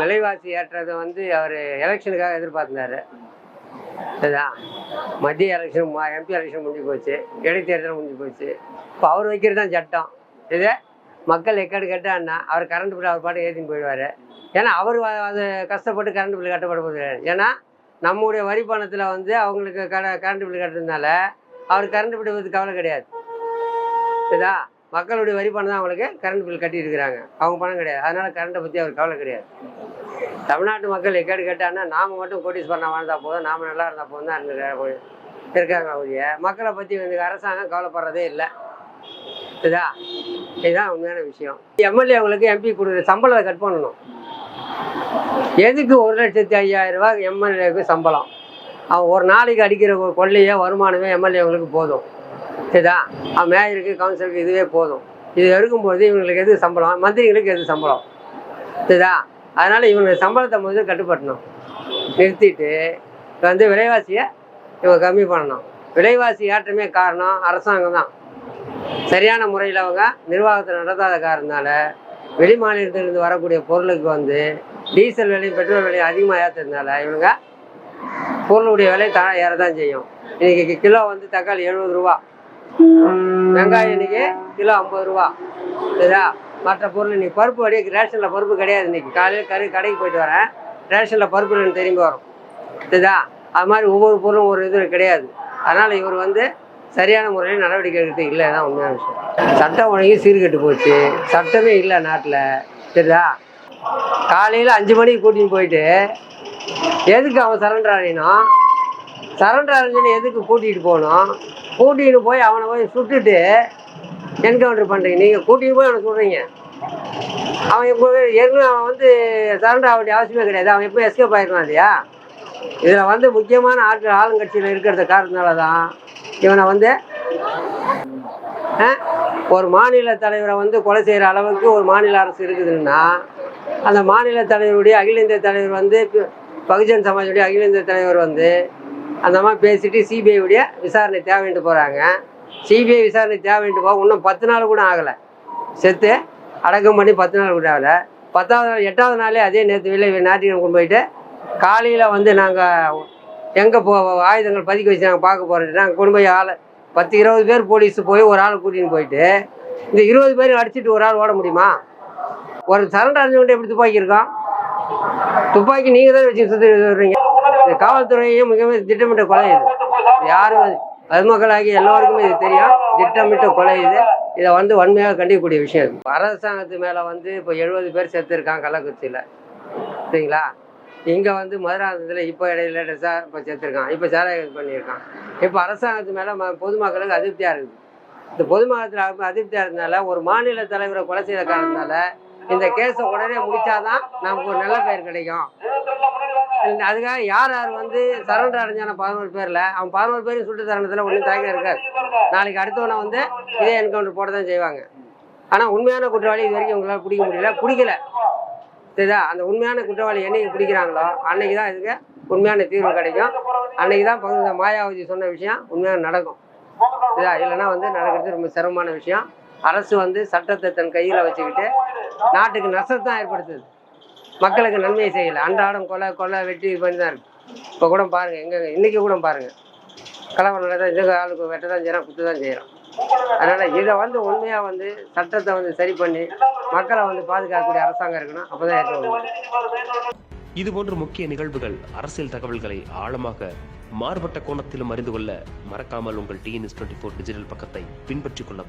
விலைவாசி ஏற்றதை வந்து அவர் எலெக்ஷனுக்காக எதிர்பார்த்துனாரு இதுதான் மத்திய எலெக்ஷன் எம்பி எலெக்ஷன் முடிஞ்சு போச்சு. இடைத்தேர்தல் முடிஞ்சு போச்சு. இப்போ அவர் வைக்கிறது தான் சட்டம். இது மக்கள் எக்கடு கேட்டான்னா அவர் கரண்ட் பில் அவர் பாட்டு ஏற்றின்னு போயிடுவார். ஏன்னா அவர் அது கஷ்டப்பட்டு கரண்ட் பில் கட்டப்பட போகுது. ஏன்னா நம்முடைய வரி பணத்தில் வந்து அவங்களுக்கு கட கரண்ட் பில் கட்டுறதுனால அவர் கரண்ட் பில் பற்றி கவலை கிடையாது. இதா மக்களுடைய வரி பணம் தான் அவங்களுக்கு கரண்ட் பில் கட்டியிருக்கிறாங்க. அவங்க பணம் கிடையாது. அதனால கரண்ட்டை பற்றி அவர் கவலை கிடையாது. தமிழ்நாட்டு மக்கள் எக்கேடு கேட்டான்னா நாம மட்டும் கோட்டீஸ்வரனா வாழ்ந்தா போதும் நாம நல்லா இருந்தா போதும் தான் இருக்காங்க ஒழிய. மக்களை பற்றி வந்து அரசாங்கம் கவலைப்படுறதே இல்லை. இதா இதுதான் உண்மையான விஷயம். எம்எல்ஏ அவங்களுக்கு எம்பி கொடுக்குற சம்பளத்தை கட் பண்ணணும். எதுக்கு ஒரு லட்சத்தி ஐயாயிரம் ரூபாய் எம்எல்ஏக்கு சம்பளம்? அவன் ஒரு நாளைக்கு அடிக்கிற கொள்ளையே வருமானமே எம்எல்ஏங்களுக்கு போதும். சரிதா அவன் மேயருக்கு கவுன்சிலருக்கு இதுவே போதும். இது இருக்கும்போது இவங்களுக்கு எது சம்பளம்? மந்திரிகளுக்கு எது சம்பளம்? சரிதா அதனால் இவங்க சம்பளத்தை முதல்ல கட்டுப்படணும் நிறுத்திட்டு வந்து விலைவாசியை இவங்க கம்மி பண்ணணும். விலைவாசி ஏற்றமே காரணம் அரசாங்கம் தான். சரியான முறையில் அவங்க நிர்வாகத்தை நடத்தாத காரணத்தினால வெளி மாநிலத்திலிருந்து வரக்கூடிய பொருளுக்கு வந்து டீசல் விலையும் பெட்ரோல் விலையும் அதிகமாக ஏற்றுறதுனால இவங்க பொருளுடைய விலை த ஏற தான் செய்யும். இன்றைக்கி கிலோ வந்து தக்காளி எழுபது ரூபா. வெங்காயம் இன்னைக்கு கிலோ ஐம்பது ரூபா. சரிதா மற்ற பொருள் இன்னைக்கு பருப்பு வடிய ரேஷனில் பருப்பு கிடையாது இன்னைக்கு. காலையில் கரு கடைக்கு போயிட்டு வரேன். ரேஷனில் பருப்பு இல்லைன்னு திரும்பி வரும். சரிதா அது மாதிரி ஒவ்வொரு பொருளும் ஒரு இது கிடையாது. அதனால் இவர் வந்து சரியான முறையில் நடவடிக்கை எடுத்து இல்லை தான் உண்மையான விஷயம். சட்டம் ஒழுங்கி சீர்கெட்டு போச்சு. சட்டமே இல்லை நாட்டில். சரிதா காலையில் அஞ்சு மணிக்கு கூட்டின்னு போயிட்டு எதுக்கு அவன் சரண்டர் அடையணும் சரண்டர் அடைஞ்சனு எதுக்கு கூட்டிகிட்டு போகணும் கூட்டிகிட்டு போய் அவனை போய் சுட்டுட்டு என்கவுண்டர் பண்ணுறீங்க நீங்கள் கூட்டிகிட்டு போய் அவனை சொல்கிறீங்க அவன் இப்போ ஏற்கனவே அவன் வந்து சரண்டர் ஆக வேண்டிய அவசியமே கிடையாது. அவன் எப்போ எஸ்கேப் ஆகிருக்கான் இல்லையா? இதில் வந்து முக்கியமான ஆட்கள் ஆளுங்கட்சியில் இருக்கிறத காரணத்தினால தான் இவனை வந்து ஒரு மாநில தலைவரை வந்து கொலை செய்கிற அளவுக்கு ஒரு மாநில அரசு இருக்குதுன்னா அந்த மாநில தலைவருடைய அகில இந்திய தலைவர் வந்து பகுஜன் சமாஜுடைய அகில இந்திய தலைவர் வந்து அந்த மாதிரி பேசிட்டு சிபிஐடைய விசாரணை தேவைன்ட்டு போகிறாங்க சிபிஐ விசாரணை தேவைன்ட்டு போக இன்னும் பத்து நாள் கூட ஆகலை. செத்து அடக்கம் பண்ணி பத்து நாள் கூட ஆகலை. பத்தாவது நாள் எட்டாவது நாளே அதே நேற்று வெளியே ஞாயிற்றுக்கிழமை கொண்டு போயிட்டு காலையில் வந்து நாங்கள் எங்கே போ ஆயுதங்கள் பதுக்கி வச்சு நாங்கள் பார்க்க போகிறோம் நாங்கள் கொண்டு போய் ஆளை பத்து இருபது பேர் போலீஸ் போய் ஒரு ஆளை கூட்டின்னு போயிட்டு இந்த இருபது பேர் அடிச்சுட்டு ஒரு ஆள் ஓட முடியுமா? ஒரு சரண்டர் அடைஞ்சவன்ட்டு எப்படி துப்பாக்கி இருக்கோம்? துப்பாக்கி நீங்கள் தான் வச்சு சுற்றி வருவீங்க? காவல்துறையும் மிகவும் திட்டமிட்ட கொலை இது. யாரும் பொதுமக்களாகி எல்லோருக்குமே இது தெரியும். திட்டமிட்ட கொலை இது. இதை வந்து வன்மையாக கண்டிக்கக்கூடிய விஷயம் இது. அரசாங்கத்து மேலே வந்து இப்போ எழுபது பேர் செத்துருக்கான் கள்ளக்குறிச்சியில். சரிங்களா? இங்கே வந்து மதுராந்தகத்தில் இப்போ இடையில சார் இப்போ செத்துருக்கான் இப்போ சாராய இது பண்ணியிருக்கான் இப்போ அரசாங்கத்து மேலே ம பொதுமக்களுக்கு அதிருப்தியாக இருக்குது. இந்த பொதுமக்களத்தில் அதிருப்தியாக இருந்தனால ஒரு மாநில தலைவரை கொலை செய்த காரணத்தினால இந்த கேஸை உடனே முடிச்சாதான் நமக்கு ஒரு நல்ல பெயர் கிடைக்கும். அதுக்காக யார் யார் வந்து சரண்டர் அடைஞ்சான பதினோரு பேரில் அவன் பதினோரு பேரும் சுட்டு தரணத்தில் ஒன்றும் தயக்கம் இருக்காது. நாளைக்கு அடுத்தவனை வந்து இதே என்கவுண்டர் போட தான் செய்வாங்க. ஆனால் உண்மையான குற்றவாளி இது வரைக்கும் உங்களால் பிடிக்க முடியல. பிடிக்கல. சரிதா? அந்த உண்மையான குற்றவாளி என்னைக்கு பிடிக்கிறாங்களோ அன்னைக்கு தான் இதுக்கு உண்மையான தீர்வு கிடைக்கும். அன்னைக்கு தான் பகுதி மாயாவதி சொன்ன விஷயம் உண்மையாக நடக்கும். இதா இல்லைன்னா வந்து நடக்கிறது ரொம்ப சிரமமான விஷயம். அரசு வந்து சட்டத்தை தன் கையில் வச்சுக்கிட்டு நாட்டுக்கு நஷ்டத்தான் ஏற்படுத்துது. மக்களுக்கு நன்மையை செய்யலை. அன்றாடம் கொலை கொலை வெட்டி இது பண்ணி தான் இருக்கு இப்போ கூட பாருங்க எங்க இன்னைக்கு கூட பாருங்க. கலவரம் நடந்தா இந்த ஆளுக்கு வெட்ட தான் செய்கிறான் குத்து தான் செய்யறான். அதனால இதை வந்து உண்மையா வந்து சட்டத்தை வந்து சரி பண்ணி மக்களை வந்து பாதுகாக்கக்கூடிய அரசாங்கம் இருக்கணும். அப்பதான் ஏற்ற போன்ற முக்கிய நிகழ்வுகள் அரசியல் தகவல்களை ஆழமாக மாறுபட்ட கோணத்திலும் அறிந்து கொள்ள மறக்காமல் உங்கள் டிஎன்எஸ் டுவெண்ட்டி ஃபோர் டிஜிட்டல் பக்கத்தை பின்பற்றிக் கொள்ளவும்.